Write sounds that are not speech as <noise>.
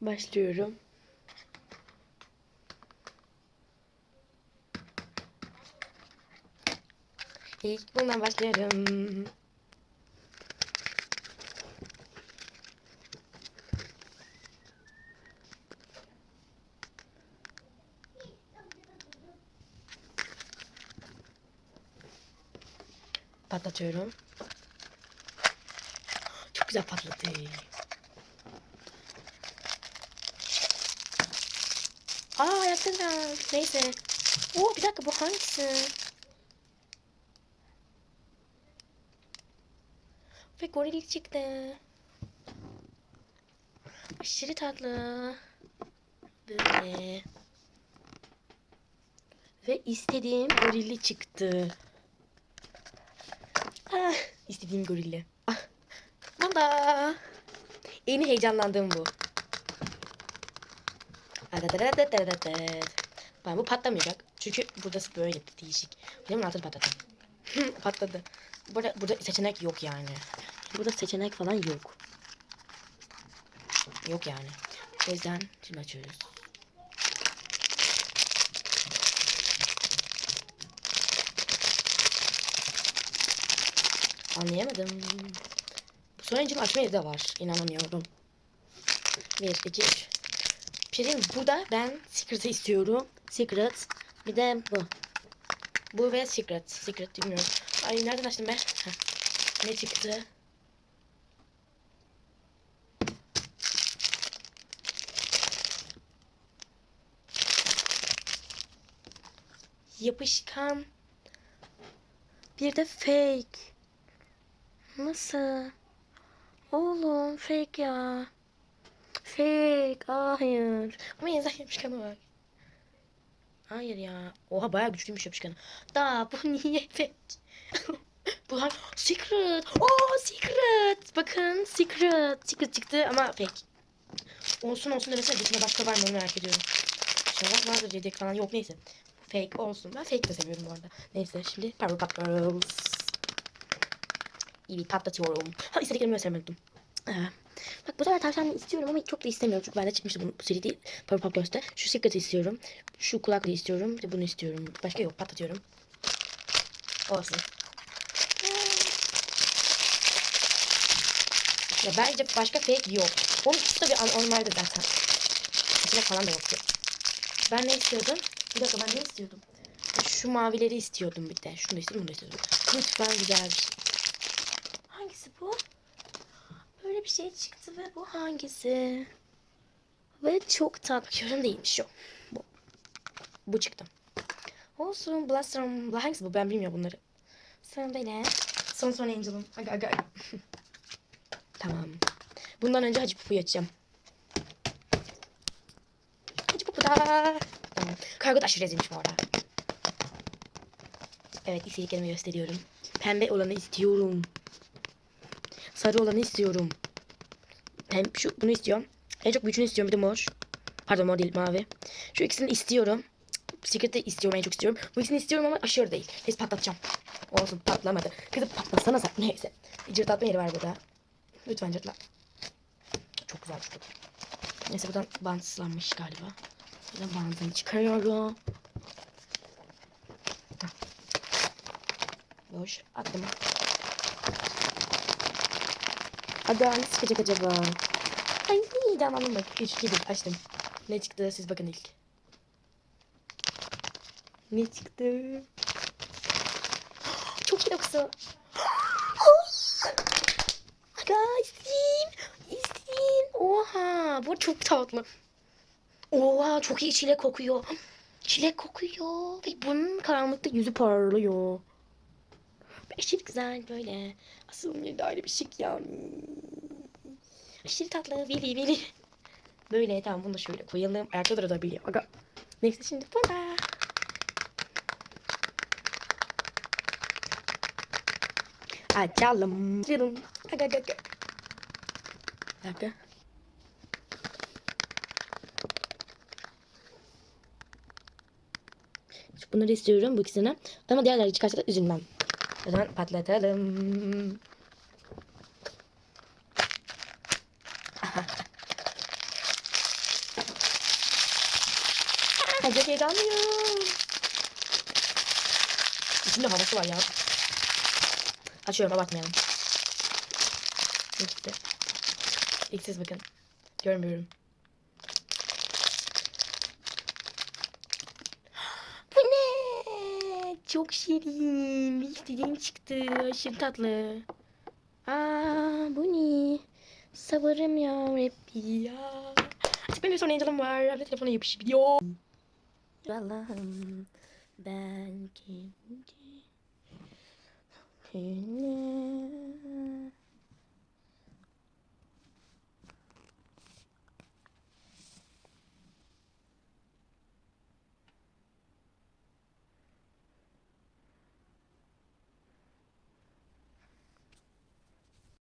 Başlıyorum. İlk bundan başlıyorum. Patlatıyorum. Çok güzel patladı. Aa yaktın Neyse. Oo bir dakika bu hangisi? Ve goril çıktı. Aşırı tatlı. Böyle. Ve istediğim gorilli çıktı. Ah, istediğim gorilli. Ah. Baba. En heyecanlandığım bu. Ben bu patlamayacak. Çünkü burası böyle değişik. Benim altını patladı. <laughs> Patladı. Burada, burada seçenek yok yani. Burada seçenek falan yok. Yok yani. O yüzden şimdi açıyoruz. Anlayamadım. Bu sonuncumu açma yeri de var. İnanamıyorum. Bir, iki, üç. Bir şey? Burada ben Secret'ı istiyorum. Secret. Bir de bu. Bu ve Secret. Secret bilmiyorum. Ay nereden açtım ben? Heh. Ne çıktı? Yapışkan. Bir de fake. Nasıl? Oğlum fake ya. Fake. Hayır. Ama insan yapışkanı var. Hayır ya. Oha bayağı güçlüymüş yapışkanı. Da bu <laughs> niye fake? <laughs> bu hangi? Secret. Oh secret. Bakın secret. Secret çıktı ama fake. Olsun olsun demesene dışında başka var mı onu merak ediyorum. İnşallah vardır yedek falan yok neyse. Fake olsun. Ben fake de seviyorum bu arada. Neyse şimdi Powerpuff Girls. İyi patlatıyorum. Ha istediklerimi göstermedim. Ee, bak bu sefer tavşanlı istiyorum ama çok da istemiyorum. Çünkü bende çıkmıştı bu, bu seri değil. Powerpuff Girls'te. Şu Secret'ı istiyorum. Şu kulaklığı istiyorum. Bir de bunu istiyorum. Başka yok patlatıyorum. Olsun. Ya bence başka fake yok. Onun ikisi de bir anormaldi zaten. İçine falan da yoktu. Ben ne istiyordum? Bir dakika ben ne istiyordum? Şu mavileri istiyordum bir de. Şunu da istiyordum, bunu da istiyordum. Lütfen güzel bir şey. Hangisi bu? Bir şey çıktı ve bu hangisi? Ve çok tatlı. Bakıyorum değilmiş o. Bu. Bu çıktı. Olsun. Blossom. Hangisi bu? Ben bilmiyorum bunları. Sonra böyle. Son son Angel'ım. Aga aga. <laughs> tamam. Bundan önce Hacı Pupu'yu açacağım. Hacı Pupu da. Tamam. Kargo da aşırı ezilmiş bu arada. Evet istediklerimi gösteriyorum. Pembe olanı istiyorum. Sarı olanı istiyorum. Hem şu bunu istiyorum. En çok büyücünü istiyorum. Bir de mor. Pardon mor değil mavi. Şu ikisini istiyorum. Secret'ı istiyorum en çok istiyorum. Bu ikisini istiyorum ama aşırı değil. Neyse patlatacağım. Olsun patlamadı. Kızım patlasana sen. Neyse. Cırtlatma yeri var burada. Lütfen cırtla. Çok güzel çıktı. Neyse buradan bantlanmış galiba. Buradan bantını çıkarıyorum. Boş. Attım. Hadi ne çıkacak acaba? Ay anladım bak. 3 2 1 açtım. Ne çıktı siz bakın ilk. Ne çıktı? Çok iyi dokusu. <gasps> Aga isteyeyim. İsteyeyim. Oha bu çok tatlı. Oha çok iyi çilek kokuyor. Çilek kokuyor. Ve bunun karanlıkta yüzü parlıyor. Aşırı güzel böyle. Bir daire bir şık yani. Aşırı tatlı. Veli veli. Böyle tamam bunu da şöyle koyalım. Ayakta durabiliyor. Aga. Neyse şimdi burada. Açalım. Açalım. Aga aga aga. Dakika. Bunları istiyorum bu ikisini. Ama diğerleri çıkarsa da üzülmem. O zaman patlatalım. Çok heyecanlıyım. İçinde havası var. Açıyorum abartmayalım. Çıktı? İlk siz bakın. Görmüyorum. <gasps> Bu ne? Çok şirin. İstediğim çıktı. Aşırı tatlı. Aa bu ne? Sabırım ya hep ya. Artık benim bir son var. De telefona yapışıyor. Allah'ım ben kendi